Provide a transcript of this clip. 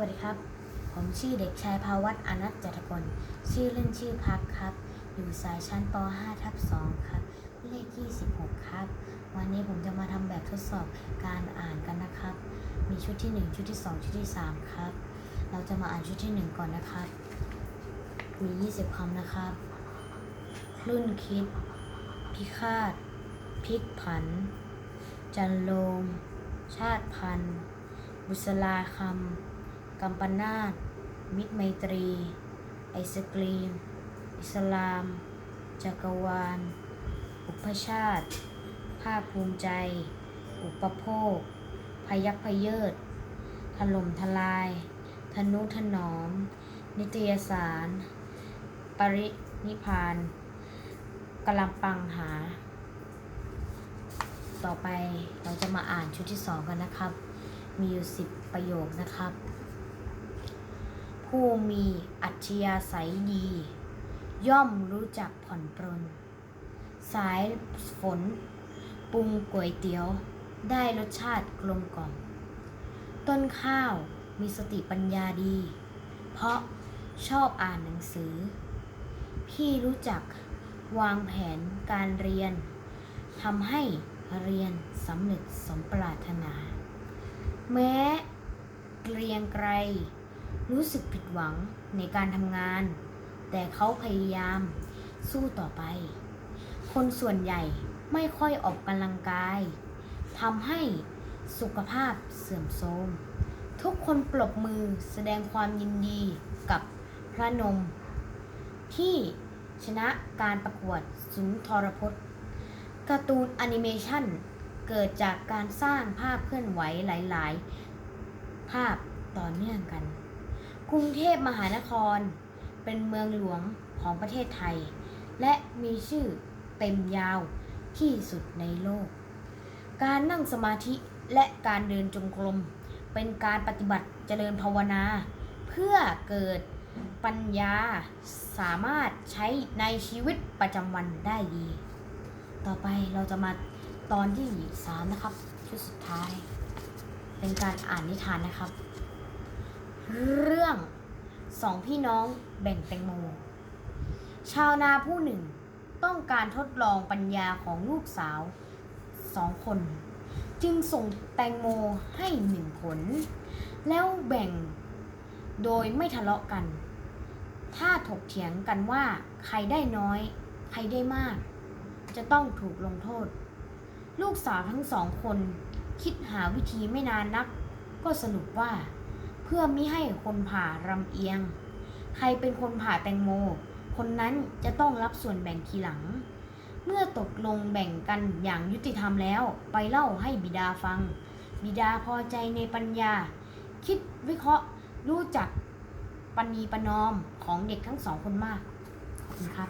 วัสดีครับ ผมชื่อเด็กชายภาวัตอนัทจัตกลชื่อเล่นชื่อพักครับ อยู่สายชั้นป .5 ทับ2ครับ เลข 26 ครับ วันนี้ผมจะมาทำแบบทดสอบการอ่านกันนะครับ มีชุดที่ 1 ชุดที่ 2 ชุดที่ 3 ครับ เราจะมาอ่านชุดที่ 1 ก่อนนะครับ มี 20คำนะครับคลุ่นคิด พิฆาต พิกผัน จันโลม ชาติพันธุ์บุษราคำ กัมปนาตมิตรไมตรี ไอศกรีม อิสลาม จักรวาล อุปชาติ ภาคภูมิใจ อุปโภค พยักพเยิดถล่มทลายทนุถนอม นิตยสาร ปรินิพานกลัมปังหา ต่อไปเราจะมาอ่านชุดที่สองกันนะครับ มีอยู่สิบประโยคนะครับ ผู้มีอัจฉริยะศัยดี ย่อมรู้จักผ่อนปรน สายฝน ปรุงก๋วยเตี๋ยว ได้รสชาติกลมกล่อม ต้นข้าวมีสติปัญญาดี เพราะชอบอ่านหนังสือ พี่รู้จักวางแผนการเรียนทำให้เรียนสำเร็จสมปรารถนา แม้เกรียงไกร รู้สึกผิดหวังในการทำงาน แต่เขาพยายามสู้ต่อไป คนส่วนใหญ่ไม่ค่อยออกกำลังกายทำให้สุขภาพเสื่อมโทรมทุกคนปรบมือแสดงความยินดีกับพระนม ที่ชนะการประกวดสุนทรพจน์การ์ตูนแอนิเมชันเกิดจากการสร้างภาพเคลื่อนไหวหลาย ๆ ภาพต่อเนื่องกัน รุงเทพมหานคร เป็นเมืองหลวงของประเทศไทย และมีชื่อเต็มยาวที่สุดในโลก การนั่งสมาธิและการเดินจงกรม เป็นการปฏิบัติเจริญภาวนา เพื่อเกิดปัญญาสามารถใช้ในชีวิตประจำวันได้ดี ต่อไปเราจะมาตอนที่สามนะครับ ชุดสุดท้าย เป็นการอ่านนิทานนะครับ เรื่องสองพี่น้องแบ่งแตงโม ชาวนาผู้หนึ่งต้องการทดลองปัญญาของลูกสาวสองคน จึงส่งแตงโมให้หนึ่งผล แล้วแบ่งโดยไม่ทะเลาะกัน ถ้าถกเถียงกันว่าใครได้น้อย ใครได้มาก จะต้องถูกลงโทษ ลูกสาวทั้งสองคนคิดหาวิธีไม่นานนัก ก็สรุปว่า เพื่อมิให้คนผ่ารำเอียง ใครเป็นคนผ่าแตงโม คนนั้นจะต้องรับส่วนแบ่งทีหลัง เมื่อตกลงแบ่งกันอย่างยุติธรรมแล้ว ไปเล่าให้บิดาฟัง บิดาพอใจในปัญญา คิดวิเคราะห์รู้จักปณีประนอมของเด็กทั้งสองคนมากขอบคุณครับ